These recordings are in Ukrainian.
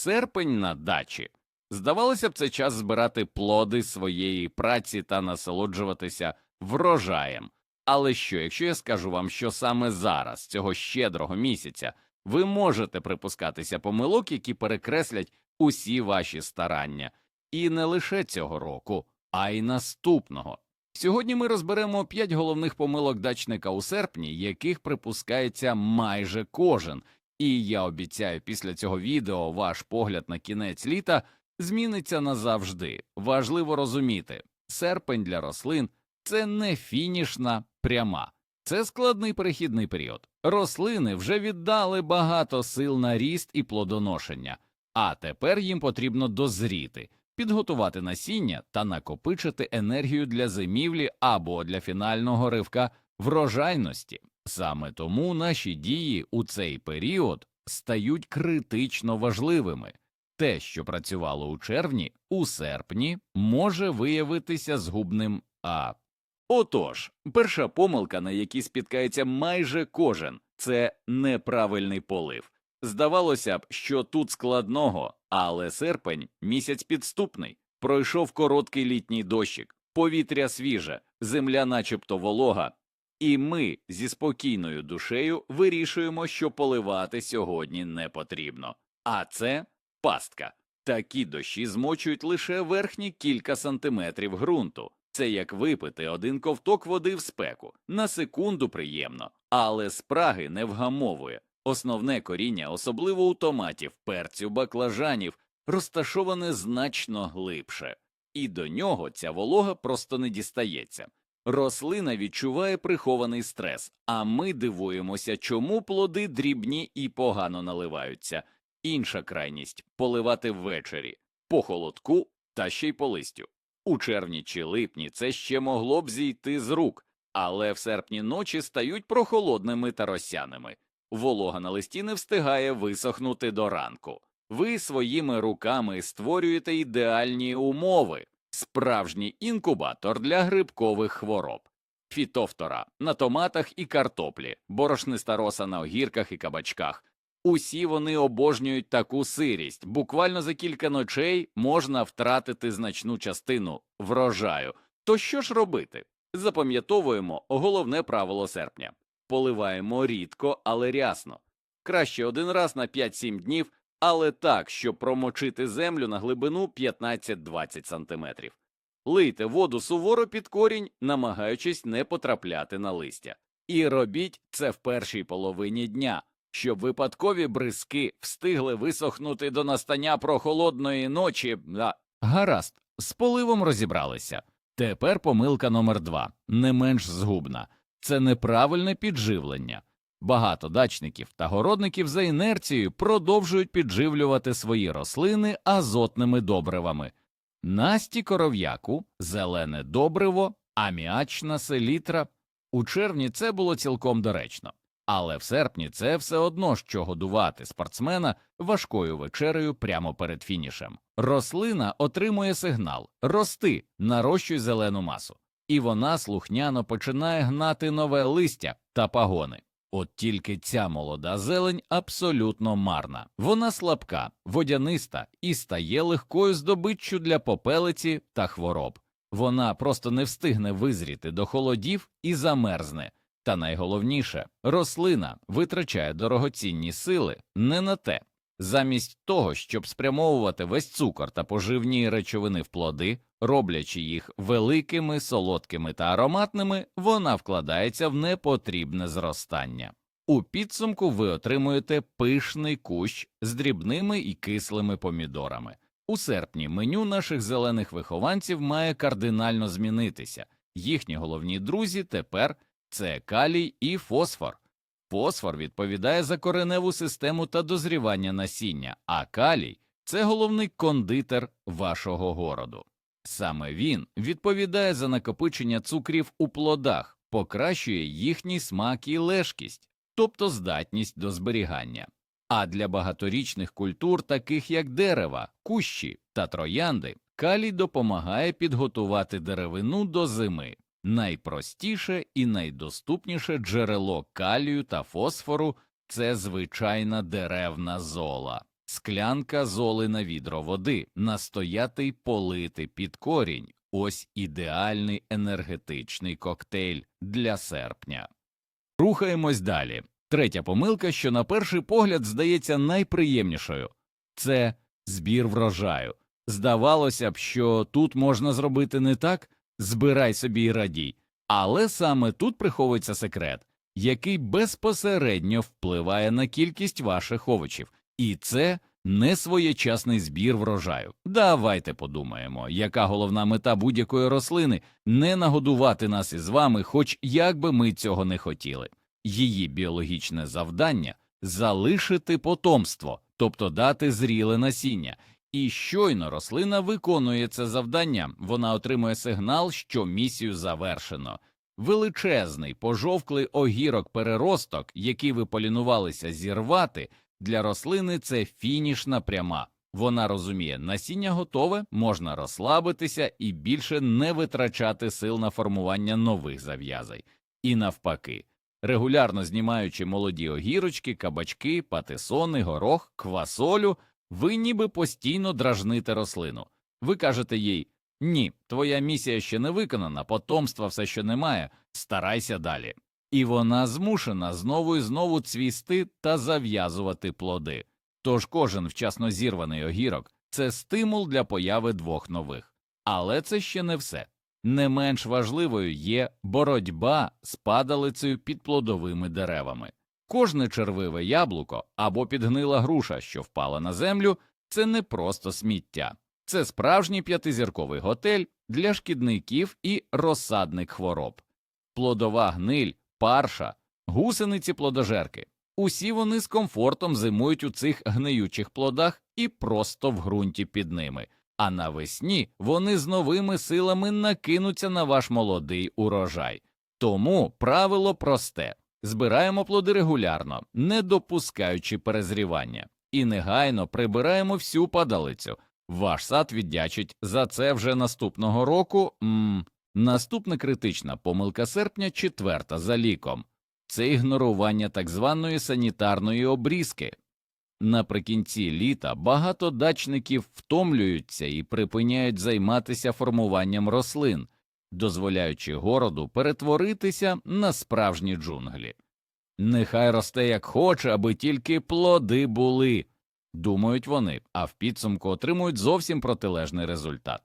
Серпень на дачі. Здавалося б, це час збирати плоди своєї праці та насолоджуватися врожаєм. Але що, якщо я скажу вам, що саме зараз, цього щедрого місяця, ви можете припускатися помилок, які перекреслять усі ваші старання, і не лише цього року, а й наступного. Сьогодні ми розберемо п'ять головних помилок дачника у серпні, яких припускається майже кожен. І я обіцяю, після цього відео ваш погляд на кінець літа зміниться назавжди. Важливо розуміти, серпень для рослин це не фінішна пряма, це складний перехідний період. Рослини вже віддали багато сил на ріст і плодоношення, а тепер їм потрібно дозріти, підготувати насіння та накопичити енергію для зимівлі або для фінального ривка врожайності. Саме тому наші дії у цей період стають критично важливими. Те, що працювало у червні, у серпні може виявитися згубним. А отож, перша помилка, на якій спіткається майже кожен, це неправильний полив. Здавалося б, що тут складного, але серпень місяць підступний. Пройшов короткий літній дощик, повітря свіже, земля начебто волога, і ми зі спокійною душею вирішуємо, що поливати сьогодні не потрібно. А це пастка. Такі дощі змочують лише верхні кілька сантиметрів ґрунту. Це як випити один ковток води в спеку. На секунду приємно, але спраги не вгамовує. Основне коріння, особливо у томатів, перцю, баклажанів, розташоване значно глибше, і до нього ця волога просто не дістається. Рослина відчуває прихований стрес, а ми дивуємося, чому плоди дрібні і погано наливаються. Інша крайність поливати ввечері, по холодку та ще й по листю. У червні чи липні це ще могло б зійти з рук, але в серпні ночі стають прохолодними та росяними. Волога на листі не встигає висохнути до ранку. Ви своїми руками створюєте ідеальні умови, справжній інкубатор для грибкових хвороб, фітофтора на томатах і картоплі, борошниста роса на огірках і кабачках. Усі вони обожнюють таку сирість. Буквально за кілька ночей можна втратити значну частину врожаю. То що ж робити? Запам'ятовуємо головне правило серпня поливаємо рідко, але рясно. Краще один раз на 5-7 днів, але так, щоб промочити землю на глибину 15-20 сантиметрів. Лийте воду суворо під корінь, намагаючись не потрапляти на листя. І робіть це в першій половині дня, щоб випадкові бризки встигли висохнути до настання прохолодної ночі. А, Гаразд, з поливом розібралися. Тепер помилка номер два, не менш згубна це неправильне підживлення. Багато дачників та городників за інерцією продовжують підживлювати свої рослини азотними добривами. Насті коров'яку, зелене добриво, аміачна селітра. У червні це було цілком доречно, але в серпні це все одно що годувати спортсмена важкою вечерею прямо перед фінішем. Рослина отримує сигнал рости, нарощуй зелену масу, і вона слухняно починає гнати нове листя та пагони. От тільки ця молода зелень абсолютно марна. Вона слабка, водяниста і стає легкою здобиччю для попелиці та хвороб. Вона просто не встигне визріти до холодів і замерзне. Та найголовніше, рослина витрачає дорогоцінні сили не на те. Замість того, щоб спрямовувати весь цукор та поживні речовини в плоди, роблячи їх великими, солодкими та ароматними, вона вкладається в непотрібне зростання. У підсумку ви отримуєте пишний кущ з дрібними і кислими помідорами. У серпні меню наших зелених вихованців має кардинально змінитися. Їхні головні друзі тепер це калій і фосфор. Фосфор відповідає за кореневу систему та дозрівання насіння, а калій це головний кондитер вашого городу. Саме він відповідає за накопичення цукрів у плодах, покращує їхній смак і лежкість, тобто здатність до зберігання. А для багаторічних культур, таких як дерева, кущі та троянди, калій допомагає підготувати деревину до зими. Найпростіше і найдоступніше джерело калію та фосфору це звичайна деревна зола. склянка золи на відро води, настояти й полити під корінь. Ось ідеальний енергетичний коктейль для серпня. Рухаємось далі. Третя помилка, що на перший погляд здається найприємнішою це збір врожаю. Здавалося б, що тут можна зробити не так збирай собі і радій, але саме тут приховується секрет, який безпосередньо впливає на кількість ваших овочів, і це не своєчасний збір врожаю. Давайте подумаємо, яка головна мета будь-якої рослини не нагодувати нас із вами, хоч як би ми цього не хотіли. Її біологічне завдання залишити потомство, тобто дати зріле насіння. І щойно рослина виконує це завдання, вона отримує сигнал, що місію завершено. Величезний пожовклий огірок переросток, який ви полінувалися зірвати, для рослини це фінішна пряма. Вона розуміє, насіння готове, можна розслабитися і більше не витрачати сил на формування нових зав'язей. І навпаки, регулярно знімаючи молоді огірочки, кабачки, патисони, горох, квасолю, ви ніби постійно дражните рослину. Ви кажете їй ні, твоя місія ще не виконана, потомства все ще немає, старайся далі. І вона змушена знову і знову цвісти та зав'язувати плоди. Тож кожен вчасно зірваний огірок це стимул для появи двох нових. Але це ще не все. Не менш важливою є боротьба з падалицею під плодовими деревами. Кожне червиве яблуко або підгнила груша, що впала на землю, це не просто сміття, це справжній п'ятизірковий готель для шкідників і розсадник хвороб. Плодова гниль, парша, гусениці плодожерки. Усі вони з комфортом зимують у цих гниючих плодах і просто в ґрунті під ними. А навесні вони з новими силами накинуться на ваш молодий урожай. Тому правило просте збираємо плоди регулярно, не допускаючи перезрівання, і негайно прибираємо всю падалицю. Ваш сад віддячить за це вже наступного року. М Наступна критична помилка серпня, четверта за ліком це ігнорування так званої санітарної обрізки. Наприкінці літа багато дачників втомлюються і припиняють займатися формуванням рослин, дозволяючи городу перетворитися на справжні джунглі. Нехай росте як хоче, аби тільки плоди були, думають вони, а в підсумку отримують зовсім протилежний результат.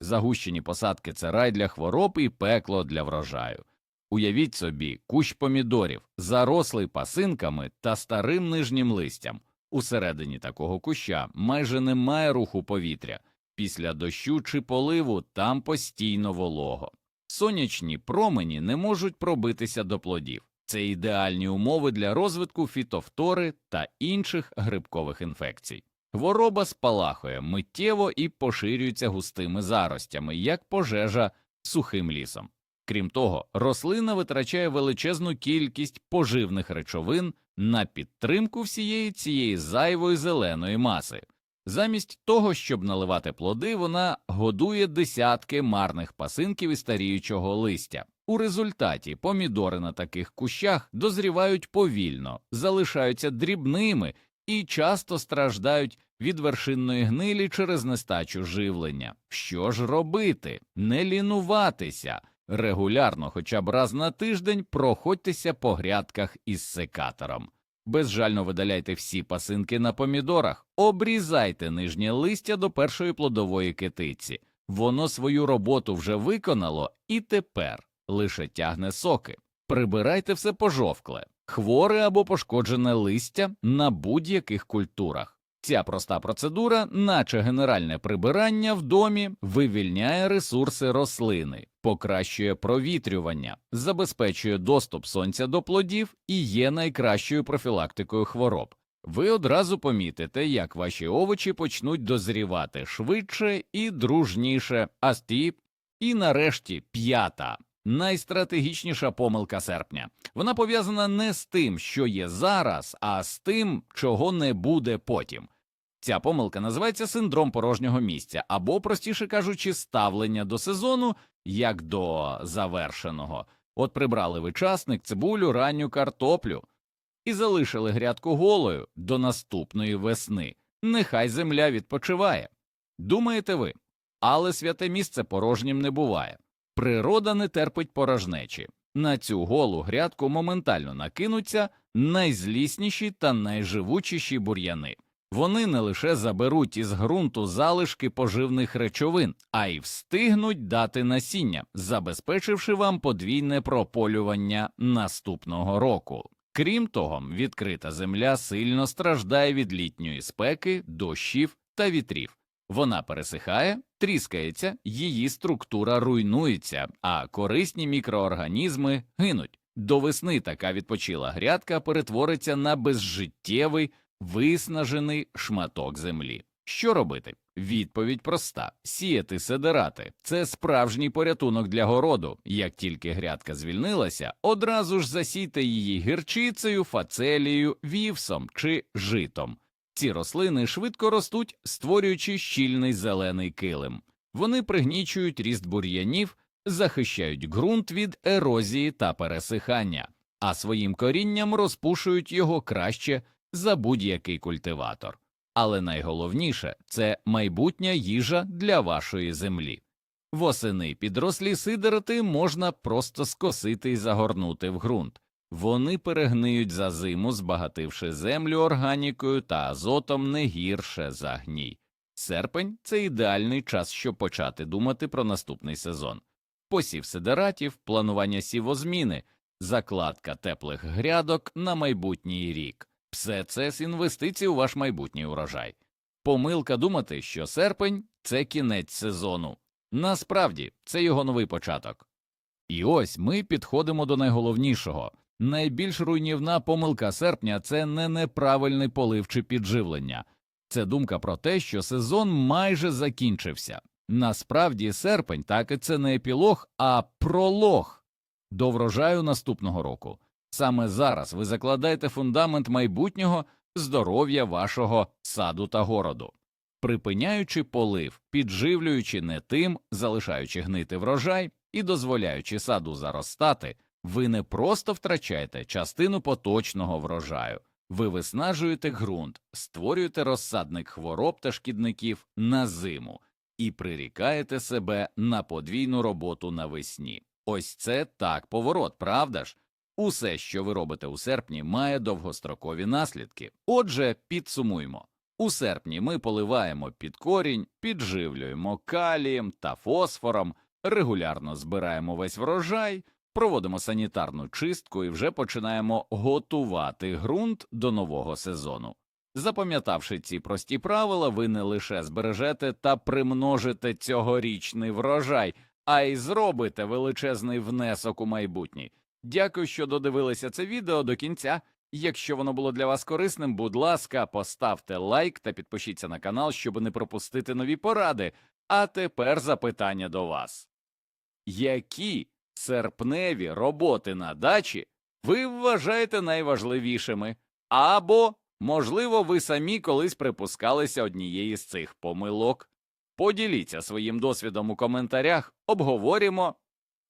Загущені посадки це рай для хвороб і пекло для врожаю. Уявіть собі, кущ помідорів, зарослий пасинками та старим нижнім листям. Усередині такого куща майже немає руху повітря, після дощу чи поливу там постійно волого. Сонячні промені не можуть пробитися до плодів. Це ідеальні умови для розвитку фітофтори та інших грибкових інфекцій. Хвороба спалахує миттєво і поширюється густими заростями, як пожежа сухим лісом. Крім того, рослина витрачає величезну кількість поживних речовин на підтримку всієї цієї зайвої зеленої маси. Замість того, щоб наливати плоди, вона годує десятки марних пасинків і старіючого листя. У результаті помідори на таких кущах дозрівають повільно, залишаються дрібними і часто страждають від вершинної гнилі через нестачу живлення. Що ж робити? Не лінуватися. Регулярно, хоча б раз на тиждень, проходьтеся по грядках із секатором. Безжально видаляйте всі пасинки на помідорах, обрізайте нижнє листя до першої плодової китиці. Воно свою роботу вже виконало і тепер лише тягне соки. Прибирайте все пожовкле, хворе або пошкоджене листя на будь-яких культурах. Ця проста процедура, наче генеральне прибирання в домі, вивільняє ресурси рослини, покращує провітрювання, забезпечує доступ сонця до плодів і є найкращою профілактикою хвороб. Ви одразу помітите, як ваші овочі почнуть дозрівати швидше і дружніше, а стіп. І нарешті п'ята найстратегічніша помилка серпня. Вона пов'язана не з тим, що є зараз, а з тим, чого не буде потім. Ця помилка називається синдром порожнього місця, або, простіше кажучи, ставлення до сезону як до завершеного. От прибрали ви часник, цибулю, ранню картоплю і залишили грядку голою до наступної весни. нехай земля відпочиває. Думаєте ви, але святе місце порожнім не буває. Природа не терпить порожнечі. На цю голу грядку моментально накинуться найзлісніші та найживучіші бур'яни. Вони не лише заберуть із ґрунту залишки поживних речовин, а й встигнуть дати насіння, забезпечивши вам подвійне прополювання наступного року. Крім того, відкрита земля сильно страждає від літньої спеки, дощів та вітрів. Вона пересихає, тріскається, її структура руйнується, а корисні мікроорганізми гинуть. До весни така відпочила грядка перетвориться на безжиттєвий, виснажений шматок землі. Що робити? Відповідь проста: сіяти седерати це справжній порятунок для городу. Як тільки грядка звільнилася, одразу ж засійте її гірчицею, фацелією, вівсом чи житом. Ці рослини швидко ростуть, створюючи щільний зелений килим. Вони пригнічують ріст бур'янів, захищають ґрунт від ерозії та пересихання, а своїм корінням розпушують його краще за будь-який культиватор. Але найголовніше це майбутня їжа для вашої землі. Восени підрослі сидерати можна просто скосити і загорнути в ґрунт. Вони перегниють за зиму, збагативши землю органікою та азотом не гірше за гній. Серпень це ідеальний час, щоб почати думати про наступний сезон. Посів сидератів, планування сівозміни, закладка теплих грядок на майбутній рік. Все це з інвестицій у ваш майбутній урожай. Помилка думати, що серпень це кінець сезону. Насправді це його новий початок. І ось ми підходимо до найголовнішого. Найбільш руйнівна помилка серпня це не неправильний полив чи підживлення, це думка про те, що сезон майже закінчився. Насправді серпень так і це не епілог, а пролог до врожаю наступного року. Саме зараз ви закладаєте фундамент майбутнього здоров'я вашого саду та городу, припиняючи полив, підживлюючи не тим, залишаючи гнити врожай і дозволяючи саду заростати, ви не просто втрачаєте частину поточного врожаю, ви виснажуєте ґрунт, створюєте розсадник хвороб та шкідників на зиму і прирікаєте себе на подвійну роботу навесні. Ось це так поворот, правда ж? Усе, що ви робите у серпні, має довгострокові наслідки. Отже, підсумуємо. У серпні ми поливаємо під корінь, підживлюємо калієм та фосфором, регулярно збираємо весь врожай, проводимо санітарну чистку і вже починаємо готувати ґрунт до нового сезону. Запам'ятавши ці прості правила, ви не лише збережете та примножите цьогорічний врожай, а й зробите величезний внесок у майбутнє. Дякую, що додивилися це відео до кінця. Якщо воно було для вас корисним, будь ласка, поставте лайк та підпишіться на канал, щоб не пропустити нові поради. А тепер запитання до вас. Які серпневі роботи на дачі ви вважаєте найважливішими? Або, можливо, ви самі колись припускалися однієї з цих помилок? Поділіться своїм досвідом у коментарях, обговоримо